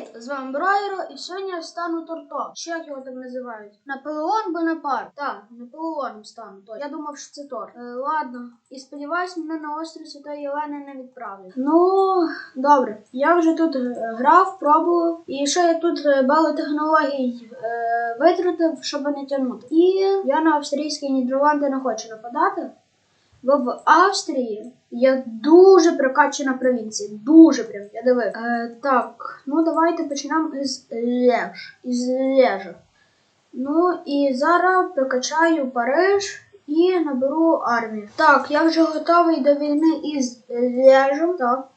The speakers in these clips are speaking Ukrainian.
Привіт! З вами Брайро, і сьогодні я стану тортом. Ще як його там називають? Наполеон Бонапарт. Так, Наполеоном стану. То. Я думав, що це торт. Е, ладно. І сподіваюсь, мене на острів Святої Єлени не відправлять. Ну, добре. Я вже тут е, грав, пробував. І ще я тут е, багато технологій е, витратив, щоб не тягнути. І я на австрійські Нідерланди не хочу нападати. В Австрії є дуже прокачана провінція. Дуже прям, я дивив. Е, так, ну давайте почнемо із Леж. Із Лежа. Ну і зараз прокачаю Париж і наберу армію. Так, я вже готовий до війни із Лежем. Так.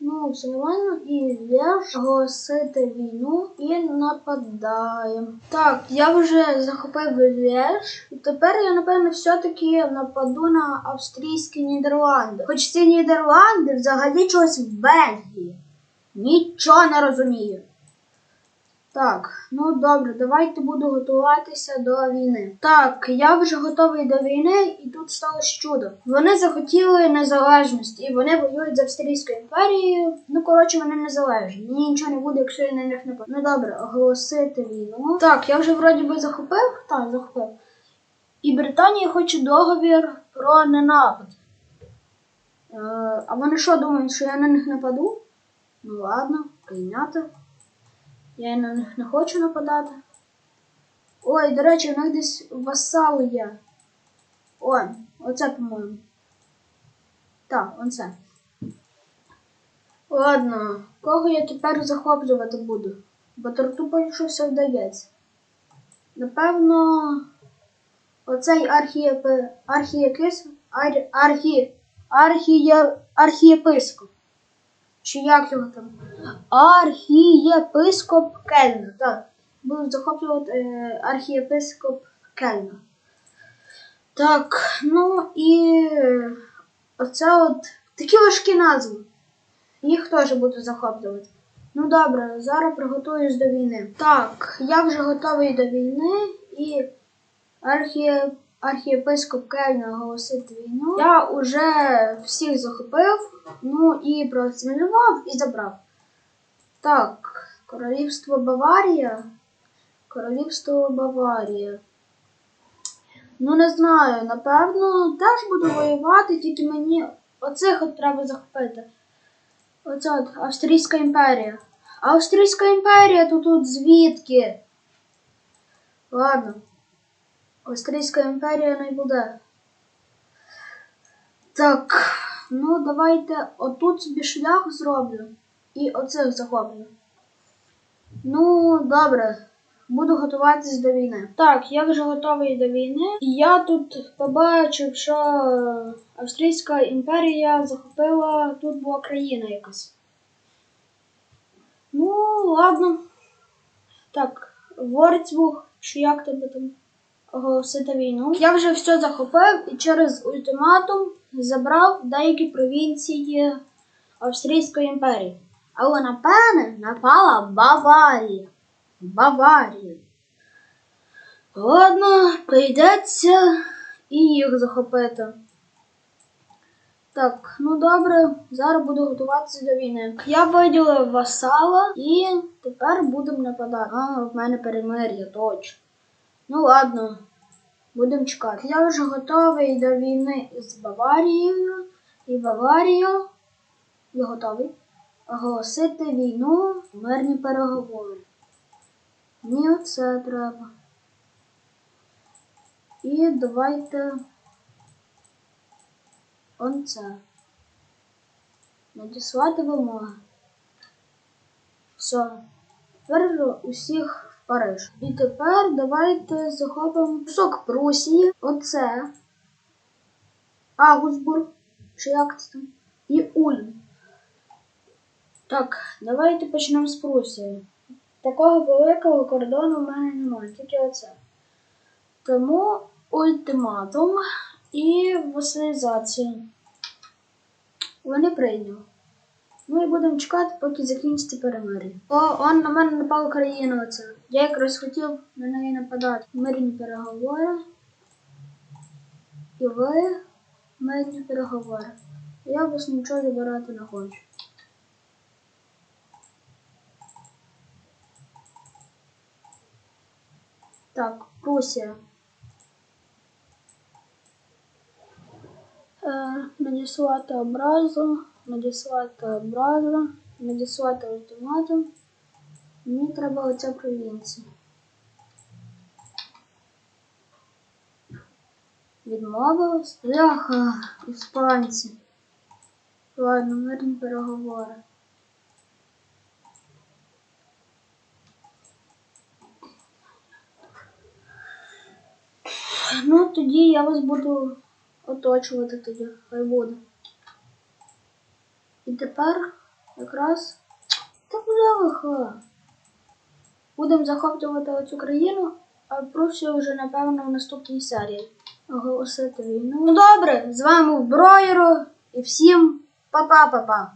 Ну, все нормально. І Леж оголосити війну і нападаємо. Так, я вже захопив Леж. І тепер я, напевно, все-таки нападу на австрійські Нідерланди. Хоч ці Нідерланди взагалі чогось в Бельгії. Нічого не розумію. Так, ну добре, давайте буду готуватися до війни. Так, я вже готовий до війни, і тут сталося чудо. Вони захотіли незалежності, і вони воюють з Австрійською імперією. Ну, коротше, вони незалежні. Мені нічого не буде, якщо я на них не Ну добре, оголосити війну. Так, я вже вроді би захопив. Так, захопив. І Британія хоче договір про ненапад. Е, а вони що думають, що я на них нападу? Ну ладно, прийняти. Я на них не хочу нападати. Ой, до речі, у них десь васали є. Ой, оце, по-моєму. Так, оце. Ладно, кого я тепер захоплювати буду? Бо торту поки все вдається. Напевно, оцей архієпи... архієкис... Ар... архі... архіє... архієпископ. Чи як його там? Архієпископ Кельна. Так. Буду захоплювати е, архієпископ Кельна. Так, ну і е, оце от такі важкі назви. Їх теж буду захоплювати. Ну добре, зараз приготуюсь до війни. Так, я вже готовий до війни і архіє... архієпископ Кельна оголосити війну. Я вже всіх захопив. Ну і проасимілював і забрав. Так, королівство Баварія. Королівство Баварія. Ну, не знаю, напевно, теж буду воювати, тільки мені оцих от треба захопити. Оце от Австрійська імперія. Австрійська імперія то тут звідки? Ладно. Австрійська імперія не буде. Так. Ну, давайте отут собі шлях зроблю і оцих захоплю. Ну, добре, буду готуватись до війни. Так, я вже готовий до війни. І я тут побачив, що Австрійська імперія захопила тут була країна якась. Ну, ладно. Так, Ворцвух, чи як тебе там оголосити війну. Я вже все захопив і через ультиматум забрав деякі провінції Австрійської імперії. Але на мене напала Баварія. Баварія. Ладно, прийдеться і їх захопити. Так, ну добре, зараз буду готуватися до війни. Я виділив васала і тепер будемо нападати. А, в мене перемир'я, точно. Ну ладно, будемо чекати. Я вже готовий до війни з Баварією. І Баварію. Я готовий оголосити війну, мирні переговори. Мені оце треба. І давайте он це. Надіслати вимоги. Все. Тепер усіх Париж. І тепер давайте захопимо кусок Прусії. Оце. Аугсбург. Чи як це там? І Ульм. Так, давайте почнемо з Прусії. Такого великого кордону в мене немає, тільки оце. Тому ультиматум і васалізація. Вони прийняли. Ну і будемо чекати, поки закінчиться перемир'я. О, он на мене напала країна оце. Я якраз хотів на неї нападати. Мирні переговори. І ви мирні переговори. Я вас нічого забирати не хочу. Так, Прусія. Е, надіслати образу, надіслати образу, надіслати ультиматум. Мені треба оця провінція. Відмовилась? Бляха, іспанці. Ладно, мирні переговори. Ну, тоді я вас буду оточувати тоді, хай буде. І тепер якраз та бляха. Будемо захоплювати оцю країну, а про все вже, напевно, в наступній серії оголосити війну. Ну добре, з вами був Броєро і всім па-па-па-па.